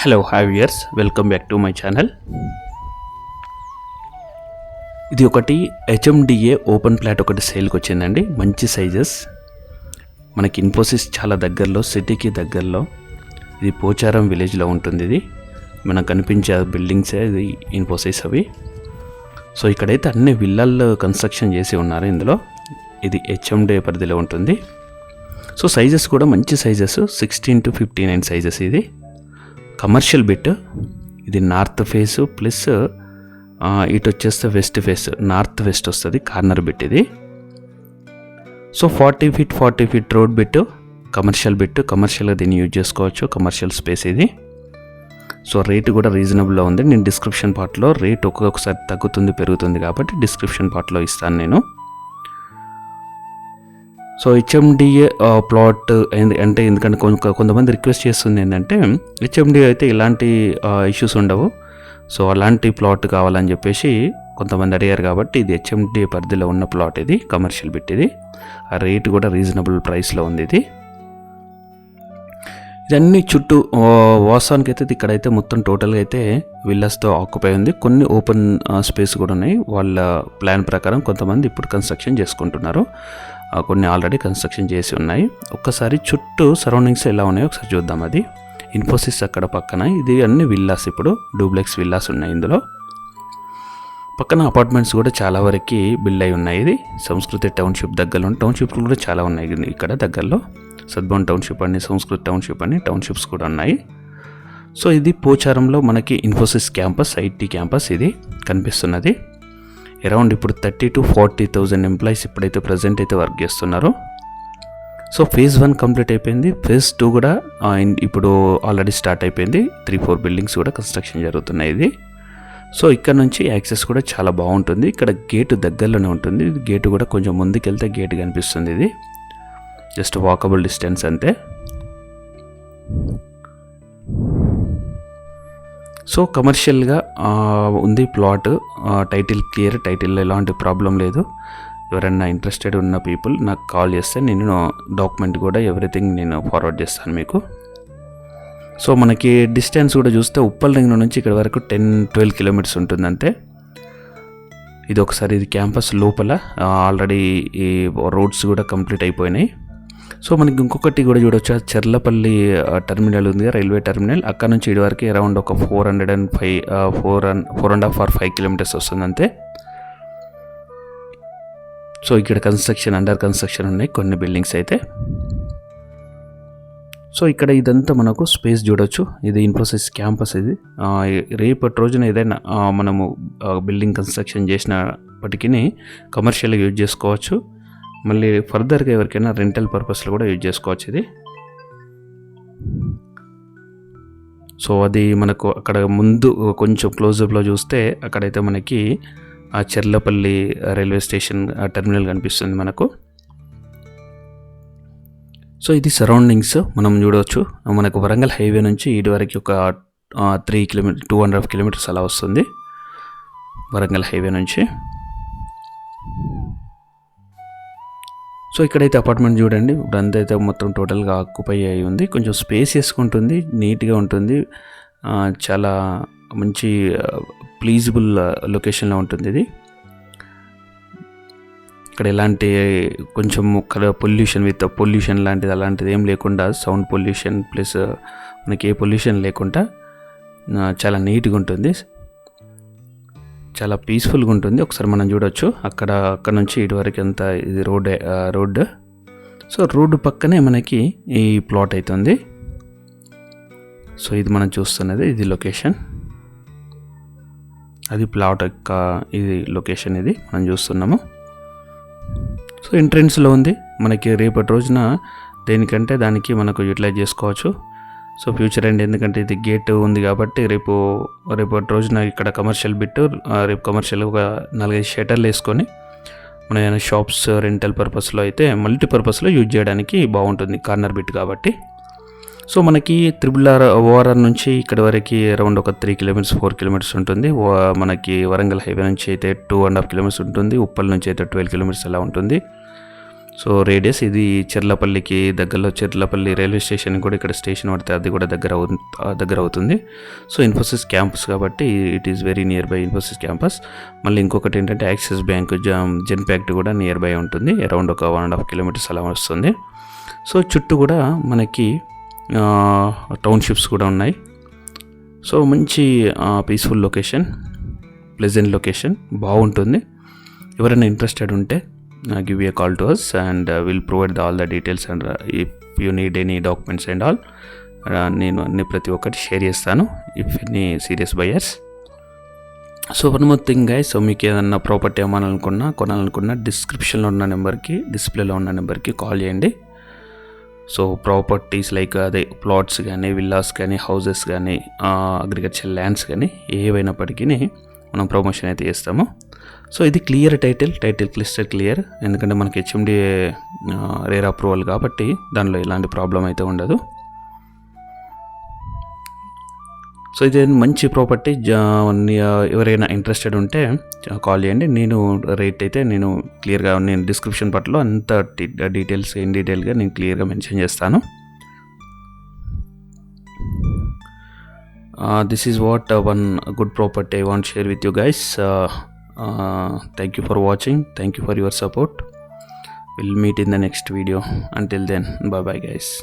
Hello have years welcome back to my channel ఇది ఒకటి HMDA open plot ఒకటి సేల్కి వచ్చిందండి. మంచి సైజెస్ మనకి ఇన్ఫోసిస్ చాలా దగ్గరలో సిటీకి దగ్గరలో. ఇది పోచారం విలేజ్లో ఉంటుంది ఇది. మనకు కనిపించే బిల్డింగ్సే ఇది ఇన్ఫోసిస్ అవి. సో ఇక్కడైతే అన్ని విల్లల్లో కన్స్ట్రక్షన్ చేసి ఉన్నారు ఇందులో. ఇది హెచ్ఎండిఏ పరిధిలో ఉంటుంది. సో సైజెస్ కూడా మంచి sizes sixteen to fifty nine sizes ఇది. కమర్షియల్ బిట్ ఇది నార్త్ ఫేస్ ప్లస్ ఇటు వచ్చేస్తే వెస్ట్ ఫేస్ నార్త్ వెస్ట్ వస్తుంది కార్నర్ బిట్ ఇది. So forty feet forty feet road bit commercial bit కమర్షియల్గా దీన్ని యూజ్ చేసుకోవచ్చు కమర్షియల్ స్పేస్ ఇది. సో రేట్ కూడా రీజనబుల్లో ఉంది. నేను డిస్క్రిప్షన్ పార్ట్లో రేట్ ఒక్కొక్కసారి తగ్గుతుంది పెరుగుతుంది కాబట్టి డిస్క్రిప్షన్ పార్ట్లో ఇస్తాను నేను. సో హెచ్ఎండిఏ ప్లాట్ అంటే ఎందుకంటే కొంత కొంతమంది రిక్వెస్ట్ చేస్తుంది ఏంటంటే హెచ్ఎండి అయితే ఇలాంటి uh, ఇష్యూస్ ఉండవు. సో అలాంటి ప్లాట్ కావాలని చెప్పేసి కొంతమంది అడిగారు కాబట్టి ఇది హెచ్ఎండి పరిధిలో ఉన్న ప్లాట్ ఇది కమర్షియల్ బిట్ ఇది. ఆ రేట్ కూడా రీజనబుల్ ప్రైస్లో ఉంది ఇది. ఇదన్నీ చుట్టూ uh, వాస్తవానికి అయితే ఇక్కడైతే మొత్తం టోటల్గా అయితే విల్లాస్తో ఆక్యుపై ఉంది. కొన్ని ఓపెన్ స్పేస్ uh, కూడా ఉన్నాయి. వాళ్ళ ప్లాన్ ప్రకారం కొంతమంది ఇప్పుడు కన్స్ట్రక్షన్ చేసుకుంటున్నారు. కొన్ని ఆల్రెడీ కన్స్ట్రక్షన్ చేసి ఉన్నాయి. ఒక్కసారి చుట్టూ సరౌండింగ్స్ ఎలా ఉన్నాయో ఒకసారి చూద్దాం అది. ఇన్ఫోసిస్ అక్కడ పక్కన. ఇది అన్ని విల్లాస్ ఇప్పుడు. డూప్లెక్స్ విల్లాస్ ఉన్నాయి ఇందులో. పక్కన అపార్ట్మెంట్స్ కూడా చాలా వరకు బిల్డ్ అయి ఉన్నాయి ఇది. సంస్కృతి టౌన్షిప్ దగ్గరలో టౌన్షిప్లు కూడా చాలా ఉన్నాయి ఇక్కడ దగ్గరలో. సద్భవన్ టౌన్షిప్ అని సంస్కృతి టౌన్షిప్ అని టౌన్షిప్స్ కూడా ఉన్నాయి. సో ఇది పోచారంలో మనకి ఇన్ఫోసిస్ క్యాంపస్ ఐటీ క్యాంపస్ ఇది కనిపిస్తున్నది. అరౌండ్ ఇప్పుడు thirty to forty thousand employees ఇప్పుడైతే ప్రజెంట్ అయితే వర్క్ చేస్తున్నారు. సో ఫేజ్ వన్ కంప్లీట్ అయిపోయింది. ఫేజ్ టూ కూడా ఇప్పుడు ఆల్రెడీ స్టార్ట్ అయిపోయింది. త్రీ ఫోర్ బిల్డింగ్స్ కూడా కన్స్ట్రక్షన్ జరుగుతున్నాయి ఇది. సో ఇక్కడ నుంచి యాక్సెస్ కూడా చాలా బాగుంటుంది. ఇక్కడ గేటు దగ్గరలోనే ఉంటుంది. గేటు కూడా కొంచెం ముందుకెళ్తే గేట్ కనిపిస్తుంది ఇది. జస్ట్ వాకబుల్ డిస్టెన్స్ అంతే. సో కమర్షియల్గా ఉంది ప్లాట్. టైటిల్ క్లియర్ టైటిల్ ఎలాంటి ప్రాబ్లం లేదు. ఎవరైనా ఇంట్రెస్టెడ్ ఉన్న పీపుల్ నాకు కాల్ చేస్తే నేను డాక్యుమెంట్ కూడా ఎవ్రీథింగ్ నేను ఫార్వర్డ్ చేస్తాను మీకు. సో మనకి డిస్టెన్స్ కూడా చూస్తే ఉప్పల్ రింగ్ నుంచి ఇక్కడ వరకు టెన్ ట్వెల్వ్ కిలోమీటర్స్ ఉంటుందంతే. ఇది ఒకసారి ఇది క్యాంపస్ లోపల ఆల్రెడీ ఈ రోడ్స్ కూడా కంప్లీట్ అయిపోయినాయి. సో మనకి ఇంకొకటి కూడా చూడొచ్చు. ఆ చెర్లపల్లి టెర్మినల్ ఉంది రైల్వే టెర్మినల్. అక్కడ నుంచి ఇటు వరకు అరౌండ్ ఒక four hundred and five four four and half or five kilometres వస్తుంది అంతే. సో ఇక్కడ కన్స్ట్రక్షన్ అండర్ కన్స్ట్రక్షన్ ఉన్నాయి కొన్ని బిల్డింగ్స్ అయితే. సో ఇక్కడ ఇదంతా మనకు స్పేస్ చూడొచ్చు. ఇది ఇన్ఫోసిస్ క్యాంపస్ ఇది. రేపటి రోజున ఏదైనా మనము బిల్డింగ్ కన్స్ట్రక్షన్ చేసినప్పటికీ కమర్షియల్గా యూజ్ చేసుకోవచ్చు. మళ్ళీ ఫర్దర్గా ఎవరికైనా రెంటల్ పర్పస్లో కూడా యూజ్ చేసుకోవచ్చు ఇది. సో అది మనకు అక్కడ ముందు కొంచెం క్లోజప్లో చూస్తే అక్కడైతే మనకి ఆ చెర్లపల్లి రైల్వే స్టేషన్ టెర్మినల్ కనిపిస్తుంది మనకు. సో ఇది సరౌండింగ్స్ మనం చూడవచ్చు మనకు వరంగల్ హైవే నుంచి ఇటు వరకు ఒక three kilometre two and half kilometres అలా వస్తుంది. వరంగల్ హైవే నుంచి. సో ఇక్కడైతే అపార్ట్మెంట్ చూడండి. ఇప్పుడు అంతా అయితే మొత్తం టోటల్గా ఆక్యుపై అయి ఉంది. కొంచెం స్పేస్ వేసుకుంటుంది నీట్గా ఉంటుంది. చాలా మంచి ప్లీజబుల్ లొకేషన్లో ఉంటుంది ఇది. ఇక్కడ ఎలాంటి కొంచెం పొల్యూషన్ విత్ పొల్యూషన్ లాంటిది అలాంటిది ఏం లేకుండా సౌండ్ పొల్యూషన్ ప్లస్ మనకి ఏ పొల్యూషన్ లేకుండా చాలా నీట్గా ఉంటుంది. చాలా పీస్ఫుల్గా ఉంటుంది. ఒకసారి మనం చూడొచ్చు. అక్కడ అక్కడ నుంచి ఇటువరకు ఎంత ఇది రోడ్ రోడ్ సో రోడ్డు పక్కనే మనకి ఈ ప్లాట్ అవుతుంది సో ఇది మనం చూస్తున్నది ఇది లొకేషన్ అది ప్లాట్ యొక్క ఇది లొకేషన్ ఇది మనం చూస్తున్నాము. సో ఎంట్రెన్స్లో ఉంది. మనకి రేపటి రోజున దేనికంటే దానికి మనకు యూటిలైజ్ చేసుకోవచ్చు. సో ఫ్యూచర్ అండ్ ఎందుకంటే ఇది గేట్ ఉంది కాబట్టి రేపు రేపటి రోజున ఇక్కడ కమర్షియల్ బిట్ రేపు కమర్షియల్ ఒక నాలుగైదు షటర్లు వేసుకొని మన ఏమైనా షాప్స్ రెంటల్ పర్పస్లో అయితే మల్టీపర్పస్లో యూజ్ చేయడానికి బాగుంటుంది కార్నర్ బిట్ కాబట్టి. సో మనకి త్రిబుల్ ఆర్ ఓఆర్ఆర్ నుంచి ఇక్కడ వరకు అరౌండ్ ఒక త్రీ కిలోమీటర్స్ ఫోర్ కిలోమీటర్స్ ఉంటుంది. మనకి వరంగల్ హైవే నుంచి అయితే టూ అండ్ హాఫ్ కిలోమీటర్స్ ఉంటుంది. ఉప్పల్ నుంచి అయితే ట్వెల్వ్ కిలోమీటర్స్ అలా ఉంటుంది. సో రేడియస్ ఇది చెర్లపల్లికి దగ్గరలో చెర్లపల్లి రైల్వే స్టేషన్ కూడా ఇక్కడ స్టేషన్ పడితే అది కూడా దగ్గర దగ్గర అవుతుంది. సో ఇన్ఫోసిస్ క్యాంపస్ కాబట్టి it is very near by Infosys campus. మళ్ళీ ఇంకొకటి ఏంటంటే యాక్సిస్ బ్యాంక్ జెన్ ప్యాక్ట్ కూడా నియర్ బై ఉంటుంది. అరౌండ్ ఒక వన్ అండ్ హాఫ్ కిలోమీటర్స్ అలా వస్తుంది. సో చుట్టూ కూడా మనకి టౌన్షిప్స్ కూడా ఉన్నాయి. సో మంచి పీస్ఫుల్ లొకేషన్ ప్లెజెంట్ లొకేషన్ బాగుంటుంది. ఎవరైనా ఇంట్రెస్టెడ్ ఉంటే give a call to us and will provide the all the details and if you need any documents and all నేను అన్ని ప్రతి ఒక్కటి షేర్ చేస్తాను if any serious buyers so one more thing guys so మీకు ఏదన్నా property అమ్మాలనుకున్నా కొనాలనుకున్నా డిస్క్రిప్షన్లో ఉన్న నెంబర్కి డిస్ప్లేలో ఉన్న నెంబర్కి కాల్ చేయండి. సో ప్రాపర్టీస్ లైక్ అదే ప్లాట్స్ కానీ విల్లాస్ కానీ హౌసెస్ కానీ అగ్రికల్చర్ ల్యాండ్స్ కానీ ఏవైనప్పటికీ మనం ప్రమోషన్ అయితే చేస్తాము. సో ఇది క్లియర్ టైటిల్ టైటిల్ క్లిస్టర్ క్లియర్. ఎందుకంటే మనకి హెచ్ఎండిఏ రేర్ అప్రూవల్ కాబట్టి దానిలో ఎలాంటి ప్రాబ్లం అయితే ఉండదు. సో ఇది మంచి ప్రాపర్టీ. ఎవరైనా ఇంట్రెస్టెడ్ ఉంటే కాల్ చేయండి. నేను రేట్ అయితే నేను క్లియర్గా నేను డిస్క్రిప్షన్ పట్ల అంత డీటెయిల్స్ ఇన్ డీటెయిల్గా నేను క్లియర్గా మెన్షన్ చేస్తాను. This is what one good property I want share with you guys. uh, thank you for watching. Thank you for your support. We'll meet in the next video. Until then bye bye guys.